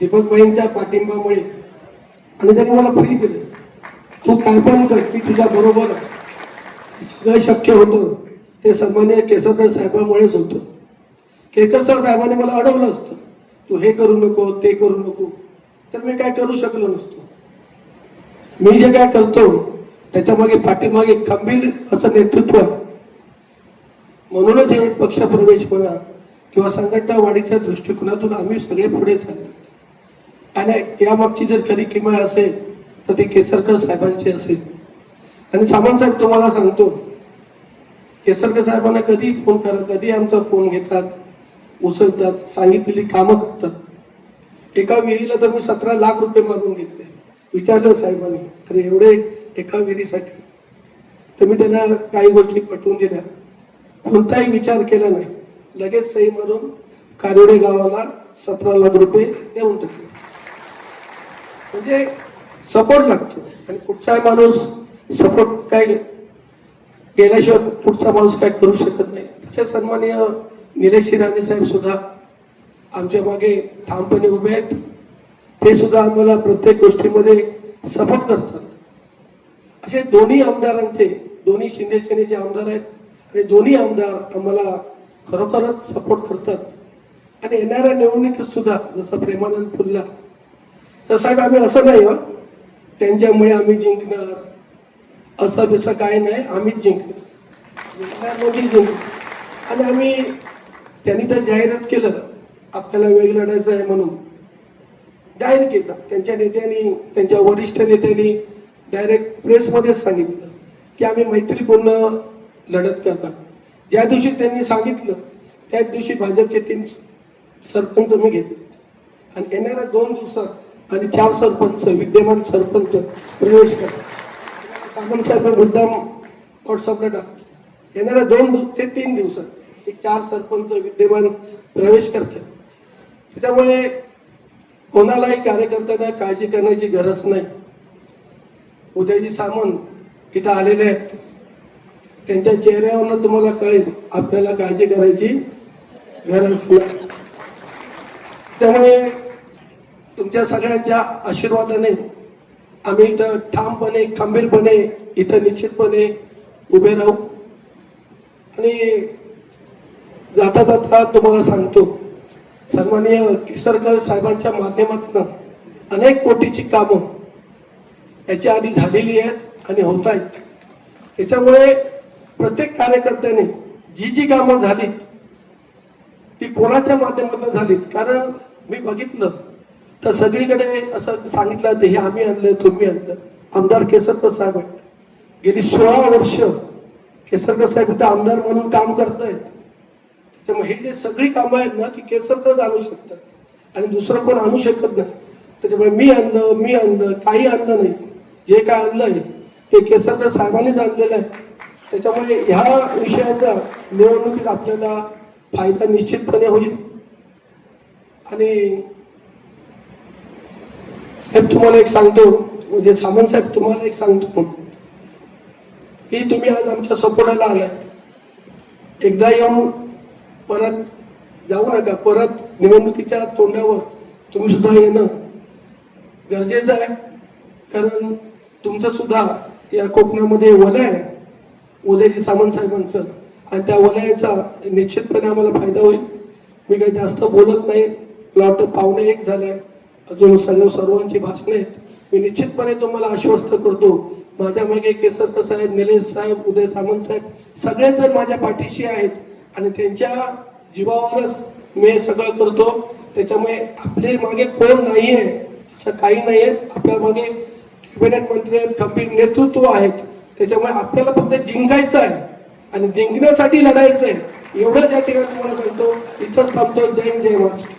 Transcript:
दीपकबाईंच्या पाठिंबामुळे आणि त्यांनी मला फ्री दिलं. तू काय पण कर की तुझ्या बरोबर सगळं शक्य होतं. ते सन्माननीय केसरकर साहेबांमुळेच होतं. केसरकर साहेबांनी मला अडवलं असतं. तू हे करू नको ते करू नको. तर मी काय करू शकलो नसतो. मी जे काय करतो त्याच्यामागे पाठीमागे खंबीर असं नेतृत्व आहे. म्हणूनच हे पक्षप्रवेश म्हणा किंवा संघटना वाढीच्या दृष्टिकोनातून आम्ही सगळे पुढे चाललो. आणि यामागची जर खरी किंमत असेल तर ते केसरकर साहेबांची असेल. आणि सामंत साहेब तुम्हाला सांगतो केसरकर साहेबांना कधी फोन करा कधी आमचा फोन घेतात उचलतात सांगितलेली कामं करतात. एका विहिरीला तर मी सतरा लाख रुपये मागून घेतले. विचारलं साहेबांनी तर एवढे एका विहिरीसाठी. तर मी त्यांना काही गोष्टी पटवून दिल्या. कोणताही विचार केला नाही. लगेच सही मारून कारोडे गावाला सतरा लाख रुपये देऊन टाकले. म्हणजे सपोर्ट लागतो. आणि कुठचाही माणूस सपोर्ट काय केल्याशिवाय पुढचा माणूस काय करू शकत नाही. तसेच सन्माननीय निलेश राणे साहेब सुद्धा आमच्या मागे ठामपणे उभे आहेत. ते सुद्धा आम्हाला प्रत्येक गोष्टीमध्ये सपोर्ट करतात. असे दोन्ही आमदारांचे दोन्ही शिंदे सेनेचे आमदार आहेत. आणि दोन्ही आमदार आम्हाला खरोखरच सपोर्ट करतात. आणि येणाऱ्या निवडणुकीत सुद्धा जसं प्रेमानंद फुलला तर साहेब आम्ही असं नाही हो. त्यांच्यामुळे आम्ही जिंकणार. असं बिसं काय नाही आम्हीच जिंकणार. जिंकणार म्हणजे जिंकणार. आणि आम्ही त्यांनी तर जाहीरच केलं. आपल्याला वेग लढायचं आहे म्हणून. जाहीर केलं. त्यांच्या नेत्यांनी त्यांच्या वरिष्ठ नेत्यांनी डायरेक्ट प्रेसमध्ये सांगितलं की आम्ही मैत्रीपूर्ण लढत करणार. ज्या दिवशी त्यांनी सांगितलं त्याच दिवशी भाजपचे तीन सरपंच मी घेतले. आणि येणाऱ्या दोन दिवसात आणि चार सरपंच विद्यमान सरपंच प्रवेश करतात सामंत साहेब मुद्दाम व्हॉट्सअपला टाकतो. येणाऱ्या दोन ते तीन दिवसात एक चार सरपंच विद्यमान प्रवेश करतात. त्याच्यामुळे कोणालाही कार्यकर्त्यांना काळजी करण्याची गरज नाही. उदयजी सामंत इथं आलेले आहेत. त्यांच्या चेहऱ्यावरनं तुम्हाला कळेल आपल्याला काळजी करायची गरज नाही. त्यामुळे तुमच्या सगळ्यांच्या आशीर्वादाने आम्ही इथं ठामपणे खंबीरपणे इथं निश्चितपणे उभे राहू. आणि जाता जाता तुम्हाला सांगतो सन्माननीय केसरकर साहेबांच्या माध्यमातून अनेक कोटीची कामं याच्या आधी झालेली आहेत आणि होत आहेत. त्याच्यामुळे प्रत्येक कार्यकर्त्याने जी जी कामं झालीत ती कोणाच्या माध्यमातून झालीत? कारण मी बघितलं तर सगळीकडे असं सांगितलं होतं हे आम्ही आणलं तुम्ही आणलं. आमदार केसरकर साहेब आहेत. गेली सोळा वर्ष केसरकर साहेब इथं आमदार म्हणून काम करतायत. त्याच्यामुळे हे जे सगळी कामं आहेत ना ती केसरकरच आणू शकतात. आणि दुसरं कोण आणू शकत नाही. त्याच्यामुळे मी आणलं मी आणलं काही आणलं नाही. जे काय आणलं आहे ते केसरकर साहेबांनीच आणलेलं आहे. त्याच्यामुळे ह्या विषयाचा निवडणुकीत आपल्याला फायदा निश्चितपणे होईल. आणि साहेब तुम्हाला एक सांगतो. म्हणजे सामंत साहेब तुम्हाला एक सांगतो. की तुम्ही आज आमच्या सपोर्टाला आलात. एकदा येऊन परत जाऊ नका. परत निवडणुकीच्या तोंडावर तुम्ही सुद्धा येणं गरजेचं आहे. कारण तुमचं सुद्धा या कोकणामध्ये वलय आहे. उदयजी सामंत साहेबांचं. आणि त्या वलयाचा निश्चितपणे आम्हाला फायदा होईल. मी काही जास्त बोलत नाही. मला वाटतं पाहुणे एक झालंय अजून सगळं सर्वांची भाषणं आहेत. मी निश्चितपणे तुम्हाला आश्वस्त करतो माझ्या मागे केसरकर साहेब निलेश साहेब उदय सामंत साहेब सगळे जण माझ्या पाठीशी आहेत आणि त्यांच्या जीवावरच मी सगळं करतो त्याच्यामुळे आपले मागे कोण नाही आहे असं काही नाही आहे आपल्या मागे कॅबिनेट मंत्री आहेत खंबीर नेतृत्व आहेत. त्याच्यामुळे आपल्याला फक्त जिंकायचं आहे आणि जिंकण्यासाठी लढायचं आहे. एवढं ज्या ठिकाणी तुम्हाला सांगतो. इथंच थांबतो. जय जय महाराष्ट्र.